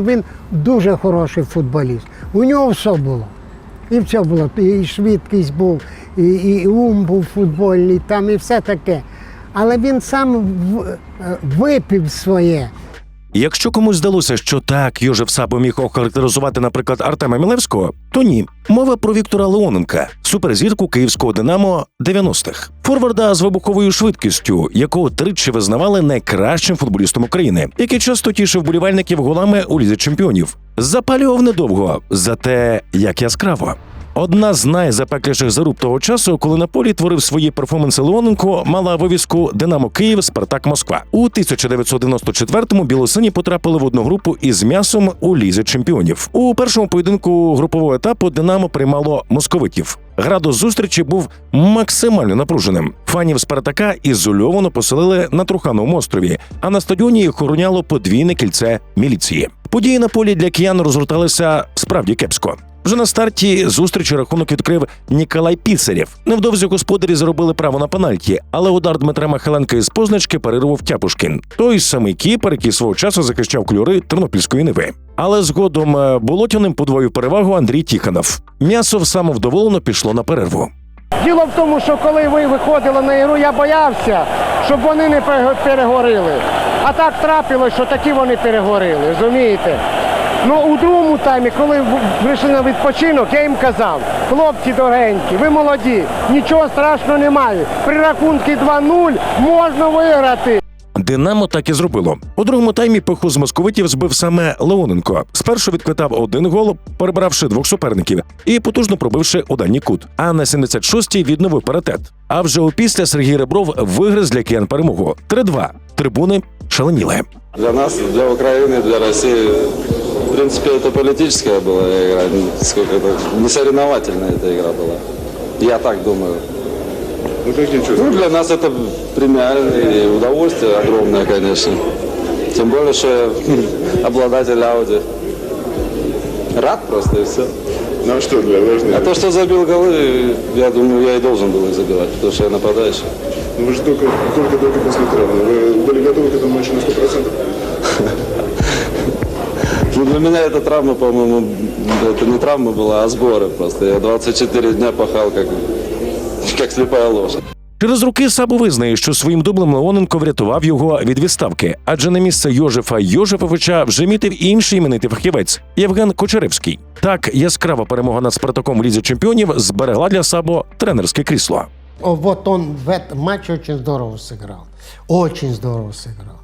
Він дуже хороший футболіст. У нього все було. І все було. І швидкість був, і, і ум був футбольний, там, і все таке. Але він сам е, випив своє. Якщо комусь здалося, що так Йожеф Сабо міг охарактеризувати, наприклад, Артема Мілевського, то ні. Мова про Віктора Леоненка, суперзірку київського Динамо 90-х. Форварда з вибуховою швидкістю, якого тричі визнавали найкращим футболістом України, який часто тішив болівальників голами у лізі чемпіонів. Запалював недовго, зате як яскраво. Одна з найзапекліших заруб того часу, коли на полі творив свої перформанси Леоненко, мала вивіску Динамо Київ Спартак Москва. У 1994-му білосині потрапили в одну групу із м'ясом у лізі чемпіонів. У першому поєдинку групового етапу Динамо приймало московитів. Градус зустрічі був максимально напруженим. Фанів Спартака ізольовано поселили на Трухановому острові, а на стадіоні їх охороняло подвійне кільце міліції. Події на полі для киян розгорталися справді кепсько. Вже на старті зустрічі рахунок відкрив Ніколай Піцарєв. Невдовзі господарі заробили право на пенальті, але удар Дмитра Михайленка із позначки парирував Тяпушкін. Той самий кіпер, який свого часу захищав кольори Тернопільської Ниви. Але згодом е, болотяним подвоїв перевагу Андрій Тіханов. М'ясо самовдоволено пішло на перерву. Діло в тому, що коли ви виходили на ігру, я боявся, щоб вони не пере- перегорили. А так трапилось, що такі вони перегорили, розумієте? Ну, у другому таймі, коли вийшли на відпочинок, я їм казав, хлопці дорогенькі, ви молоді, нічого страшного немає. При рахунку 2-0 можна виграти. Динамо так і зробило. У другому таймі пиху з московитів збив саме Леоненко. Спершу відквитав один гол, перебравши двох суперників, і потужно пробивши у дальній кут. А на 76-й відновив паритет. А вже опісля Сергій Ребров вигриз для киян перемогу. 3-2. Трибуни шаленіли. Для нас, для Украины, для России, в принципе, это политическая была игра, сколько это, не соревновательная эта игра была. Я так думаю. Ну как ничего. Ну, для нас это премиальное и удовольствие огромное, конечно. Тем более, что я обладатель Ауди. Рад просто и все. Ну а что для важно? А то, что забил голы, я думаю, я и должен был их забивать, потому что я нападающий. Ну вы же только, только, только после травмы. Вы были готовы к этому матчу на 100%? Ну, для меня эта травма, по-моему, это не травма была, а сборы просто. Я 24 дня пахал, как, как слепая лошадь. Через роки Сабо визнає, що своїм дублем Леоненко врятував його від відставки, адже на місце Йожефа Йожефовича вже мітив інший іменитий фахівець Євген Кочеревський. Так яскрава перемога над Спартаком в лізі чемпіонів зберегла для Сабо тренерське крісло. О, вот он в этом матче очень здорово сыграл. Очень здорово сыграл.